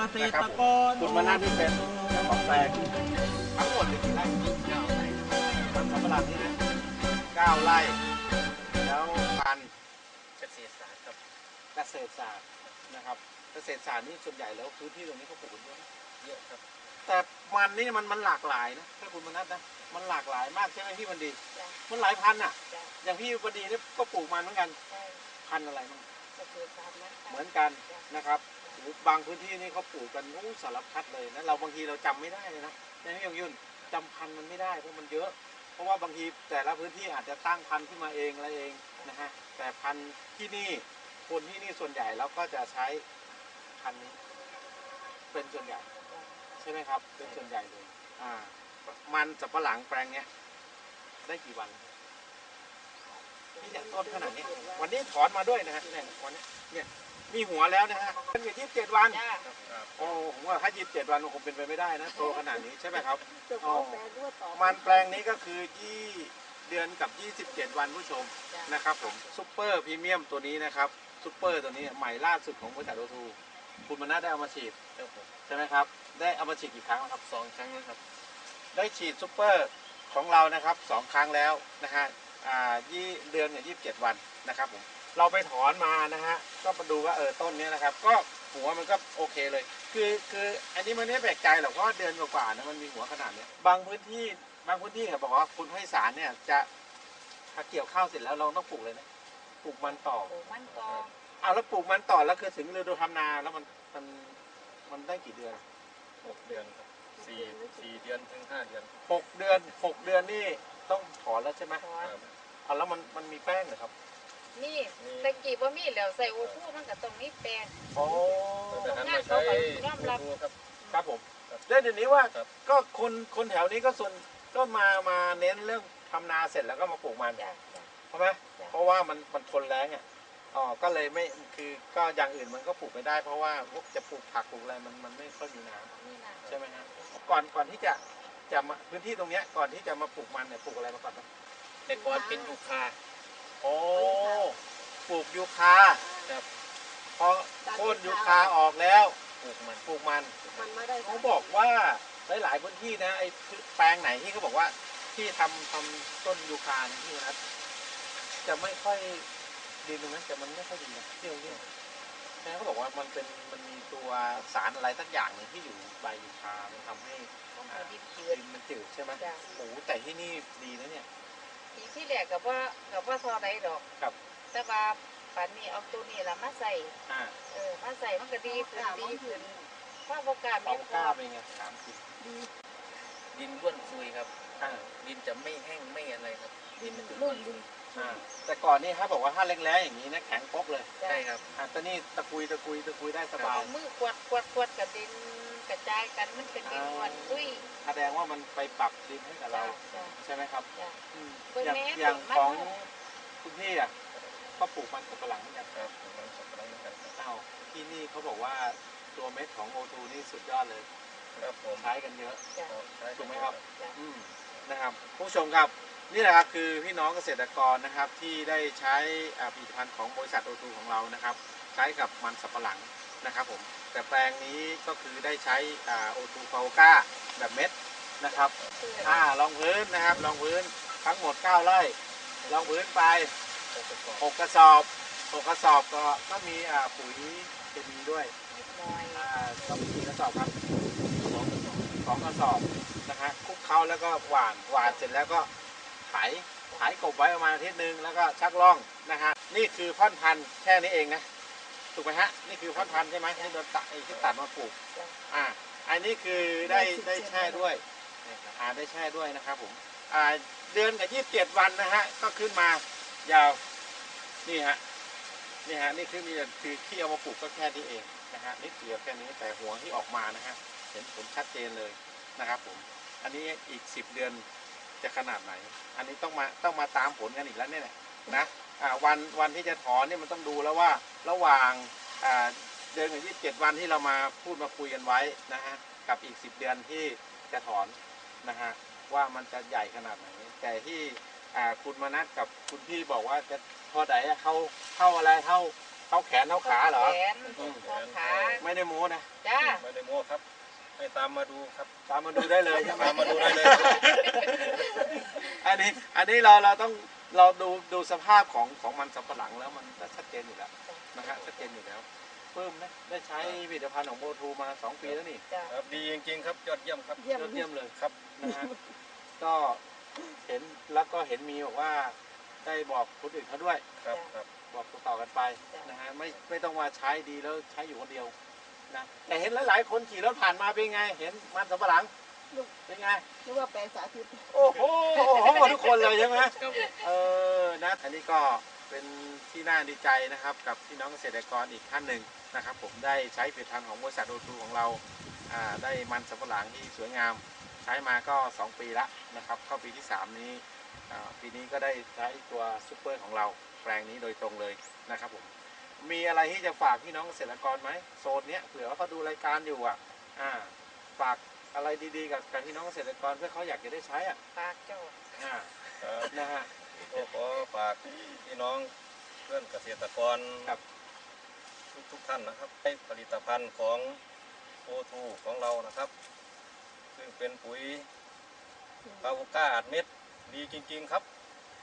เกษตรกรคุณมานาที่เป็นเจ้าของแปลงทั้งหมดมีกี่ไร่เก้าไร่มันสำปะหลังนี่นะเก้าไร่แล้วพันธุ์เกษตรศาสตร์ครับเกษตรศาสตร์นะครับ เกษตรศาสตร์นี่ส่วนใหญ่แล้วพื้นที่ตรงนี้เขาปลูกกันเยอะนะเยอะครับ แต่มันนี่มันมันหลากหลายนะถ้าคุณมนัทนะมันหลากหลายมากใช่ไหมพี่บันดีจ้ะมันหลายพันธุ์อะจ้ะอย่างพี่บันดีเนี่ยก็ปลูกมันเหมือนกันใช่พันธุ์อะไรบ้างเกษตรศาสตร์นะเหมือนกันนะครับโอ้โห บางพื้นที่นี่เขาปลูกกันนู้สารพัดเลยนะเราบางทีเราจำไม่ได้เลยนะอย่างพี่ยงยุ่นจำพันธุ์มันไม่ได้เพราะมันเยอะ เพราะว่าบางทีแต่ละพื้นที่อาจจะตั้งพันธุ์ขึ้นมาเองอะไรเองนะฮะแต่พันธุ์ที่นี่คนที่นี่ส่วนใหญ่เราก็จะใช้พันธุ์นี้ เป็นส่วนใหญ่ใช่ไหมครับ เป็นส่วนใหญ่เลยอ่ามันสับปะหลังแปลงเนี้ยได้กี่วันนี่เนี่ยต้นขนาดนี้ วันนี้ถอนมาด้วยนะฮะเนี่ยวันนี้เนี่ย มีหัวแล้วนะฮะเป็นอยู่ที่เจ็ดวัน จ้าครับครับโอ้ผมว่าถ้ายี่สิบเจ็ดวันมันคงเป็นไปไม่ได้นะโตขนาดนี้ใช่ไหมครับ เจ้าของแปลงด้วยต่อมันแปลงนี้ก็คือยี่เดือนกับ 27 วันผู้ชมจ้ะนะครับผมซุปเปอร์พรีเมียมตัวนี้นะครับซุปเปอร์ตัวนี้ใหม่ล่าสุดของบริษัทโอทูคุณมนัสได้เอามาฉีดครับผมใช่ไหมครับ ได้เอามาฉีดกี่ครั้งแล้วครับสองครั้งแล้วครับ ได้ฉีดซุปเปอร์ของเรานะครับสองครั้งแล้วนะฮะอ่ายี่เดือนกับยี่สิบเจ็ดวันนะครับผม เราไปถอนมานะฮะก็มาดูว่าเออต้นเนี้ยนะครับ ก็หัวมันก็โอเคเลย คือคืออันนี้มันไม่แปลกใจหรอกเพราะว่าเดือนกว่าๆนะมันมีหัวขนาดเนี้ยบางพื้นที่บางพื้นที่เขาบอกว่าคุณให้สารเนี่ยจะถ้าเกี่ยวข้าวเสร็จแล้วเราต้องปลูกเลยนะปลูกมันต่อปลูกมันต่อเอาแล้วปลูกมันต่อแล้วคือถึงฤดูทำนาแล้วมันมันมันได้กี่เดือนหกเดือนครับสี่สี่เดือนถึงห้าเดือนหกเดือนหกเดือนนี่ต้องถอนแล้วใช่ไหมถอนครับเอาแล้วมันมันมีแป้งเหรอครับ นี่ตะกี้ว่ามีแล้วใส่โอทูมันก็ต้องมีแปลงโอ้แต่หันมาใช้ยอมรับดูครับครับผมครับแล้วเดี๋ยวนี้ว่าครับก็คนคนแถวนี้ก็ส่วนก็มามาเน้นเรื่องทำนาเสร็จแล้วก็มาปลูกมันจ้ะจ้ะใช่ไหมจ้ะเพราะว่ามันมันทนแรงอะอ๋อก็เลยไม่คือก็อย่างอื่นมันก็ปลูกไม่ได้ เพราะว่าพวกจะปลูกผักปลูกอะไรมันมันไม่ค่อยมีน้ำนี่นะใช่ไหมฮะก่อนก่อนที่จะจะมาพื้นที่ตรงเนี้ยก่อนที่จะมาปลูกมันเนี่ยปลูกอะไรมาก่อนครับแต่ก่อนเป็นยูคา โอ้ปลูกยูคาครับพอโค่นยูคาออกแล้วปลูกมันปลูกมันมันไม่ได้เขาบอกว่าหลายๆพื้นที่นะไอ้แปลงไหนที่เขาบอกว่าที่ทำทำต้นยูคาเนี่ยที่นะจะไม่ค่อยดีตรงนั้นแต่มันไม่ค่อยดีนะที่ตรงนี้แม่เขาบอกว่ามันเป็นมันมีตัวสารอะไรสักอย่างหนึ่งที่อยู่ใบยูคามันทำให้ต้องไปดิบเจืดิดนมันจืดใช่ไหมจ้ะโอ้โหแต่ที่นี่ดีนะเนี่ย ปีที่แรกกับว่ากับว่าทอได้ดอกครับ แต่ว่าปันนี้เอาตัวนี้ละมาใส่อ่าเออมาใส่มันก็ดีขึ้นดีขึ้นว่าโอกาสปอแม่งพก้าอเป็นไงสามสิบดินร่วนซุยครับ อ่าดินจะไม่แห้งไม่อะไรครับ ดินมันจะนุ่ร่วนมซุยอ่าแต่ก่อนนี่ครับบอกว่าถ้าแรงๆอย่างนี้นะแข็งป๊กเลยใช่ครับ อ่าแต่นี่ตะกุยตะกุยตะกุยได้สบาเอายมือขวดขวดขวดกับดิน กระจายกันมันเป็นดินวันอุ้ยแสดงว่ามันไปปรับดินให้กับจ้ะเราจ้ะใช่ไหมครับจ้ะอืมเบิ่งอย่างแม่อย่างเบิ่งมันของเนอะคุณพี่อะก็ปลูกมันสับปะหลังเหมือนกันครับมันสับปะรดเหมือนกันครับอ้าวที่นี่เขาบอกว่าตัวเม็ดของโอทูนี่สุดยอดเลยครับผมใช้กันเยอะจ้ะครับใช่ถูกไหมครับจ้ะอืมนะครับผู้ชมครับนี่แหละครับคือพี่น้องเกษตรกรนะครับที่ได้ใช้อ่าผลิตภัณฑ์ของบริษัทโอทูของเรานะครับ ใช้กับมันสับปะหลังนะครับผม แต่แปลงนี้ก็คือได้ใช้โอทูฟาก้าแบบเม็ดนะครับอ่ารองพื้นนะครับรองพื้นทั้งหมด 9 ไร่รองพื้นไป 6 กระสอบ6กระสอบก็ก็มีอ่าปุ๋ยเคมีด้วยอ่าก็มีกี่กระสอบครับสองกระสอบนะฮะคลุกเคล้าแล้วก็หว่านหว่านเสร็จแล้วก็ไถไถกบไว้ประมาณอาทิตย์หนึ่งแล้วก็ชักล่องนะฮะนี่คือพ่อนพันธุ์แค่นี้เองนะ ถูกไหมฮะนี่คือพ่อนพันธุ์ใช่ไหมที่โดนตัดไอ้ที่ตัดมาปลูกอ่าอันนี้คือได้ได้แช่ด้วยอ่าได้แช่ด้วยนะครับผมอ่าเดือนกับยี่สิบเจ็ดวันนะฮะก็ขึ้นมายาวนี่ฮะนี่ฮะนี่คือมีคือที่เอามาปลูกก็แค่นี้เองนะฮะนิดเดียวแค่นี้แต่หัวที่ออกมานะฮะเห็นผลชัดเจนเลยนะครับผมอันนี้อีกสิบเดือนจะขนาดไหน อันนี้ต้องมาต้องมาตามผลกันอีกแล้วเนี่ยแหละนะอ่า วันวันที่จะถอนเนี่ยมันต้องดูแล้วว่าระหว่างอ่าเดือนกับยี่สิบเจ็ดวันที่เรามาพูดมาคุยกันไว้นะฮะกับอีกสิบเดือนที่จะถอนนะฮะว่ามันจะใหญ่ขนาดไหนแต่ที่อ่าคุณมนัสกับคุณพี่บอกว่าจะพอไหนอะเข้าเข้าอะไรเข้าเข้าแขนเข้าขาเหรอแขนอืมเข้าขาไม่ได้โม้นะจ้าไม่ได้ตามมาดูครับ ตามมาดูได้เลยใช่ไหมตามมาดูได้เลย อันนี้อันนี้เราเราต้อง เราดูดูสภาพของของมันสำปะหลังแล้วมันก็ชัดเจนอยู่แล้วนะฮะชัดเจนอยู่แล้วเพิ่มนะได้ใช้ผลิตภัณฑ์ของโบทูมาสองปีแล้วนี่จ้ะ ครับดีจริงๆครับยอดเยี่ยมครับ เยี่ยม ยอดเยี่ยมเลยครับนะฮะก็เห็นแล้วก็เห็นมีบอกว่าได้บอกคนอื่นเขาด้วย ครับครับ บอกต่อๆกันไปนะฮะไม่ไม่ต้องมาใช้ดีแล้วใช้อยู่คนเดียวนะแต่เห็นหลายๆคนขี่รถผ่านมาเป็นไง เห็นมันสำปะหลัง เป็นไง นึกว่าแปลงสาธิตโอ้โหโอ้โหทุกคนเลยใช่ไหมเออนะอันนี้ก็เป็นที่น่าดีใจนะครับ กับพี่น้องเกษตรกรอีกท่านหนึ่งนะครับ ผมได้ใช้ผลิตภัณฑ์ของบริษัทโอทูของเราอ่าได้มันสำปะหลังที่สวยงาม ใช้มาก็ 2 ปีละนะครับ เข้าปีที่ 3 นี้อ่าปีนี้ก็ได้ใช้ตัวซูเปอร์ของเราแปลงนี้โดยตรงเลยนะครับผมมีอะไรที่จะฝากพี่น้องเกษตรกรไหมโซนเนี้ยเผื่อว่าเขาดูรายการอยู่อะอ่าฝาก อะไรดีๆ กับกับพี่น้องเกษตรกรเพื่อเขาอยากจะได้ใช้อะปากเจ้าอ่าครับนะฮะ ก็ขอฝากพี่น้องเพื่อนเกษตรกรครับ ทุกทุกๆท่านนะครับ ให้ผลิตภัณฑ์ของโอทูของเรานะครับ ซึ่งเป็นปุ๋ยปาโวก้าอัดเม็ดดีจริง ๆครับ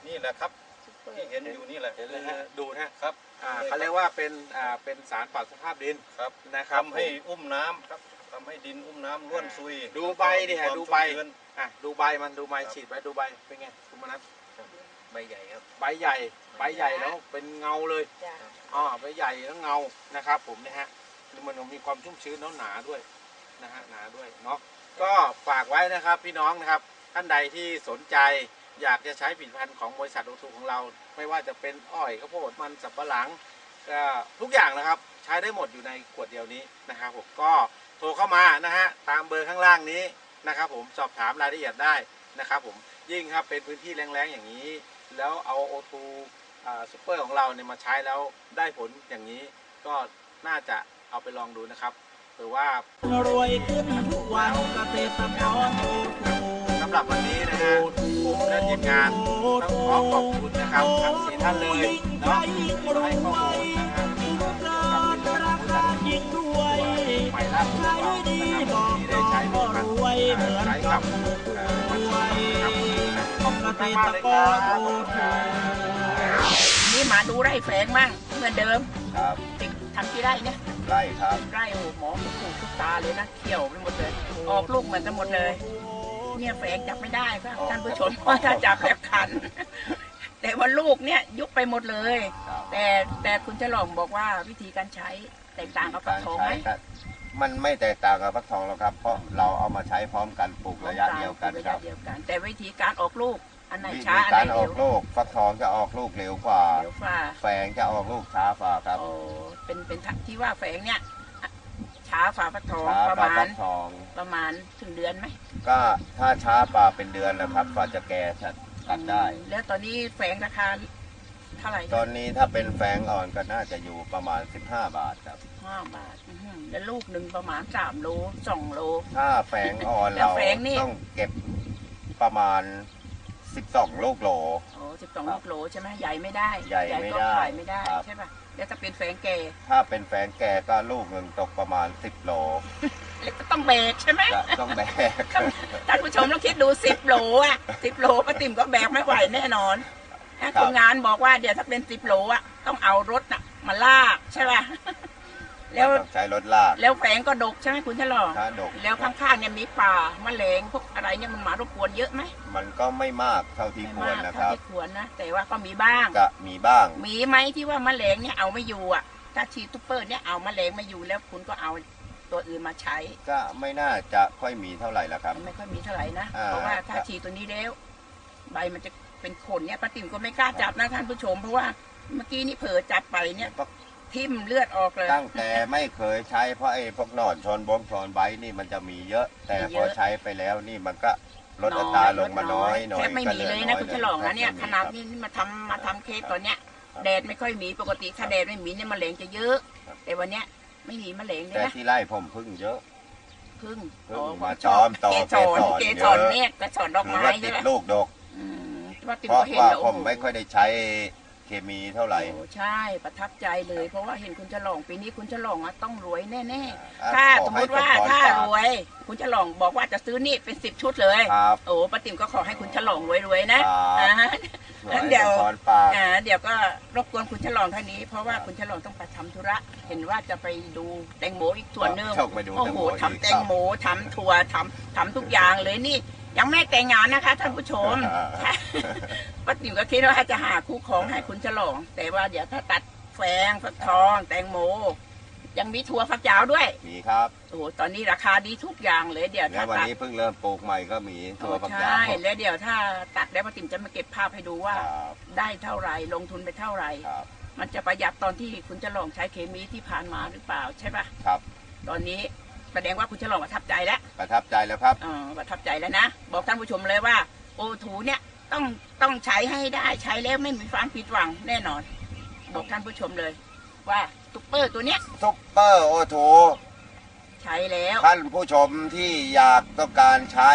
นี่แหละครับ ซุปเปอร์ที่เห็นอยู่นี่แหละเห็นเลยฮะดูนะฮะครับอ่าเขาเรียกว่าเป็นอ่าเป็นสารปรับสภาพดินครับนะครับทำให้อุ้มน้ำครับทำให้ดินอุ้มน้ำล้วนซุยดูใบดิฮะมีความดูใบชุ่มชื้นอะดูใบมันดูใบครับฉีดไปดูใบเป็นไงคุณมนัสใบใหญ่ครับใบใหญ่ใบใหญ่แล้วเป็นเงาเลยจ้ะอ๋อใบใหญ่แล้วเงานะครับ ผมเนี่ยฮะมันมีความชุ่มชื้นแล้วหนาด้วยนะฮะหนาด้วยเนาะก็ฝากไว้นะครับพี่น้องนะครับ ท่านใดที่สนใจอยากจะใช้ผลิตภัณฑ์ของบริษัทโอทูของเรา ไม่ว่าจะเป็นอ้อยข้าวโพดมันสับปะหลังก็ทุกอย่างนะครับ ใช้ได้หมดอยู่ในขวดเดียวนี้นะครับผมก็ โทรเข้ามานะฮะตามเบอร์ข้างล่างนี้นะครับผมสอบถามรายละเอียดได้นะครับผมยิ่งครับเป็นพื้นที่แรงๆอย่างนี้ แล้วเอาโอทูซูเปอร์ของเราเนี่ยมาใช้แล้วได้ผลอย่างนี้ ก็น่าจะเอาไปลองดูนะครับหรือว่ารวยขึ้นทุกวันเกษตรกรโอ้โหสำหรับวันนี้นะฮะผมและทีมงานต้องขอขอบคุณนะครับทั้งสี่ท่านเลยเนาะให้ข้อมูล ขอบคุณมากๆเลยครับขอบคุณครับนี่มาดูไร่แฝงมั่งเหมือนเดิมครับติดทำกี่ไร่เนี่ยไล่ครับไร่โอ้โหหมอถูกถูกทุกตาเลยนะเขียวไปหมดเลย ออกลูกเหมือนกันหมดเลย เนี่ยแฝงจับไม่ได้ครับท่านผู้ชมเพราะถ้าจับแบบคัน แต่ว่าลูกเนี่ยยุบไปหมดเลย แต่แต่คุณเจะลองบอกว่าวิธีการใช้แตกต่างกับฝักทองไหมครับมันไม่แตกต่างกับฟักทองหรอกครับ เพราะเราเอามาใช้พร้อมกันปลูกระยะเดียวกันระคยะรับเดียวกันแต่วิธีการออกลูก อันไหนวิช้าธีอันกาไหนรอเร็อวกลูกฟักทองจะออกลูกเร็วกว่า เร็วกว่า แฝงจะออกลูกช้าฝ่าครับโอ้เป็นเป็นที่ว่าแฝงเนี่ยช้าฝ่าฟักทองช้าประฝ่ามาฟัณกทอง ประมาณถึงเดือนไหมก็ถ้าช้าป่าเป็นเดือนนะครับกว่าจะแก่จะตัดได้ แล้วตอนนี้แฝงราคาเท่าไหร่ตอนนี้ถ้าเป็นแฝงอ่อนก็น่าจะอยู่ประมาณ 15 บาทครับ ห้าบาทอื้อหือแล้วลูกหนึ่งประมาณสามโลสองโล ถ้าแฝงอ่อนแล้วเราแฝงนี่ ต้องเก็บประมาณ 12 ลูกโหล โอ้สิบสองครับลูกโลใช่ไหมใหญ่ไม่ได้ใหญ่ไม่ก็ได้ขายไม่ได้ครับ ใช่ป่ะแล้วถ้าเป็นแฝงแก่ถ้าเป็นแฝงแก่ก็ลูกหนึ่งตกประมาณ 10โลแล้วก็ต้องแบกใช่ไหมก็ต้องแบก ท่านผู้ชมต้องคิดดูสิบโลอะสิบโลป้าติ๋มก็แบกไม่ไหวแน่นอนนะครับ คนงานบอกว่าเดี๋ยวถ้าเป็นสิบโลอะต้องเอารถน่ะมาลากใช่ป่ะ แล้วต้องใช้รถลาก แล้วแฝงก็ดกใช่ไหมคุณฉลองถ้าดกแล้วข้างๆเนี่ยมีป่าแมลงพวกอะไรเนี่ยมันมารบกวนเยอะไหมมันก็ไม่มากเท่าที่ควรนะครับเท่าที่ควรนะแต่ว่าก็มีบ้าง ก็มีบ้าง มีไหมที่ว่าแมลงเนี่ยเอาไม่อยู่อะ ถ้าชีทูเปอร์เนี่ยเอาแมลงไม่อยู่แล้วคุณก็เอาตัวอื่นมาใช้ก็ไม่น่าจะค่อยมีเท่าไหร่ละครับ มันไม่ค่อยมีเท่าไหร่นะ อ่า เพราะว่าถ้าฉีดตัวนี้แล้ว ใบมันจะเป็นขนเนี่ยป้าติ๋มก็ไม่กล้าจับนะท่านผู้ชม เพราะว่าเมื่อกี้นี่เผลอจับไปเนี่ย ก็ ทิ่มเลือดออกเลย ตั้งแต่ไม่เคยใช้เพราะไอ้พวกหนอนชนบงชนใบนี่มันจะมีเยอะ แต่มีเยพออะ ใช้ไปแล้วนี่มันก็ลดอัตราลงมาน้อยหน่อยแทบไม่ก็มีหเลยอนะอคุณฉลองนะเนี่ยแทขบนาดไม่มีนี้มาทำมาทำเค้กตัวเนี้ยครับแดดไม่ค่อยมีปกติถ้าแดดไม่มีเนี่ยแมลงจะเยอะครับแต่วันเนี้ยไม่มีแมลงเลแต่ยนะที่ไร่ผมพึ่งเยอะ พึ่งพึ่งอ๋อมาชอบจอมต่อเกสรเกเกสสรรเยอะ เนี่ยกระสอนดอกถือไม้ว่าติใช่ดไหมลูกดก อืมว่าติ๋มเพราะก็เห็นว่าแล้วผมไม่ค่อยได้ใช้ เคมีเท่าไหร่ โอ้ใช่ประทับใจเลย เพราะว่าเห็นคุณฉลองปีนี้คุณฉลองอะต้องรวยแน่อ่ๆถ้าขอสมมให้ติว่าสมพรถ้าปกรวย คุณฉลองบอกว่าจะซื้อนี่เป็นสิบชุดเลยครับโอ้ป้าติ๋มก็ขอให้คุณฉลองรวยๆนะครับ อ่าฮะของั้นให้เดี๋ยวสมพรปากอ่าเดี๋ยวก็รบกวนคุณฉลองเท่านี้ เพราะว่าคุณฉลองต้องไปทำธุระ เห็นว่าจะไปดูแตงโมอีกส่วนหนึงโชคไปดูโอ้แตงโหโมอีกทำแตงโมทำถั่วทำทำทุกอย่างเลยนี่ ยังไม่แต่งงานนะคะท่านผู้ชมอ่าป้าติ๋มก็คิดว่าจะหาคู่ของให้คุณฉลอง แต่ว่าเดี๋ยวถ้าตัดแฟงฟักทอง แตงโม ยังมีถั่วฝักยาวด้วย มีครับโอ้โหตอนนี้ราคาดีทุกอย่างเลยเดี๋ยวแล้ถ้าววันตัดนี้เพิ่งเริ่มปลูกใหม่ก็มีโอ้ตัวฝักยาใช่วแล้วเดี๋ยวถ้าตัดแล้วป้าติ๋มจะมาเก็บภาพให้ดูว่า ครับได้เท่าไหร่ลงทุนไปเท่าไหร่ ครับมันจะประหยัดตอนที่คุณจะลองใช้เคมีที่ผ่านมาหรือเปล่าใช่ปะ ครับ ตอนนี้แสดงว่าคุณจะลองประทับใจแล้ว ประทับใจแล้วครับเออประทับใจแล้วนะ บอกท่านผู้ชมเลยว่า โอทูเนี่ยต้องต้องใช้ให้ได้ใช้แล้วไม่มีความผิดหวังแน่นอน บอกท่านผู้ชมเลย ว่าซุปเปอร์ตัวเนี้ยซุปเปอร์โอทูใช้แล้ว ท่านผู้ชมที่อยากต้องการใช้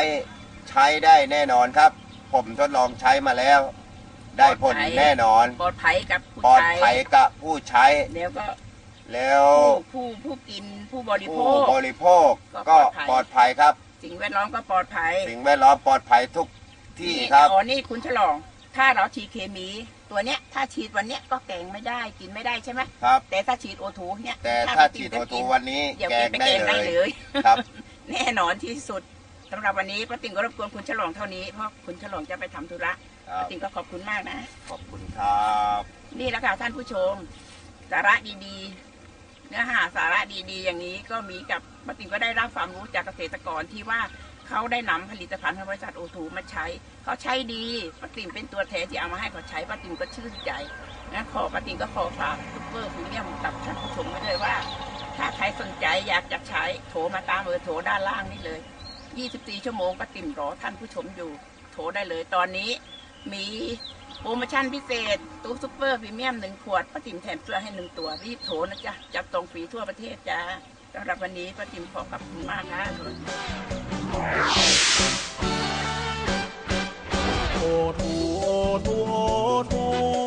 ใช้ได้แน่นอนครับ ผมทดลองใช้มาแล้ว ได้ผลแน่นอน ปลอดภัยกับผู้ปลอดใช้ภัยกับผู้ใช้แล้วก็ แล้วผู้ผู้ผู้กินผู้บริโภผู้ค บริโภคก็ก็ปปลลออดดภัภัยยครับ สิ่งแวดล้อมก็ปลอดภัยสิ่งแวดล้อมปลอดภัยทุกที่ครับ อ๋อนี่คุณฉลอง ถ้าเราฉีดเคมี ตัวเนี้ยถ้าฉีดวันเนี้ยก็แกงไม่ได้กินไม่ได้ใช่ไหมครับ แต่ถ้าฉีดโอทูเนี่ยแต่ถ้าปฉีดติโอมจะทูกินวันนี้เดี๋ยวแกกินงไปได้แกงเลได้ยเลยครับ แน่นอนที่สุดสำหรับวันนี้ป้าติ๋งก็รบกวนคุณฉลองเท่านี้เพราะคุณฉลองจะไปทำธุระครับ ป้าติ๋งก็ขอบคุณมากนะ ขอบคุณครับ นี่แหละค่ะท่านผู้ชม สาระดีๆ เนื้อหาสาระดีๆ อย่างนี้ก็มีกับป้าติ๋งก็ได้รับความรู้จากเกษตรกรที่ว่าเขาได้นำผลิตภัณฑ์ของบริษัทโอทูมาใช้ เขาใช้ดีป้าติ๋งเป็นตัวแทนที่เอามาให้เขาใช้ป้าติ๋งก็ชื่นใจนะขอป้าติ๋งก็ขอฝากซุปเปอร์พรีเมียมกับท่านผู้ชมไว้เลยว่า ถ้าใครสนใจอยากจะใช้โทรมาตามเบอร์โทรด้านล่างนี่เลย 24 ชั่วโมงป้าติ๋มรอท่านผู้ชมอยู่โทรได้เลยตอนนี้มี โปรโมชั่นพิเศษ ตู้ซุปเปอร์พรีเมียมหนึ่งขวดป้าติ๋มแถมเสื้อให้หนึ่งตัว รีบโทรนะจ๊ะ จับตรงฝีทั่วประเทศจ้าสำหรับวันนี้ป้าติ๋มขอขอบคุณมากค่โอทูโอทูโอทู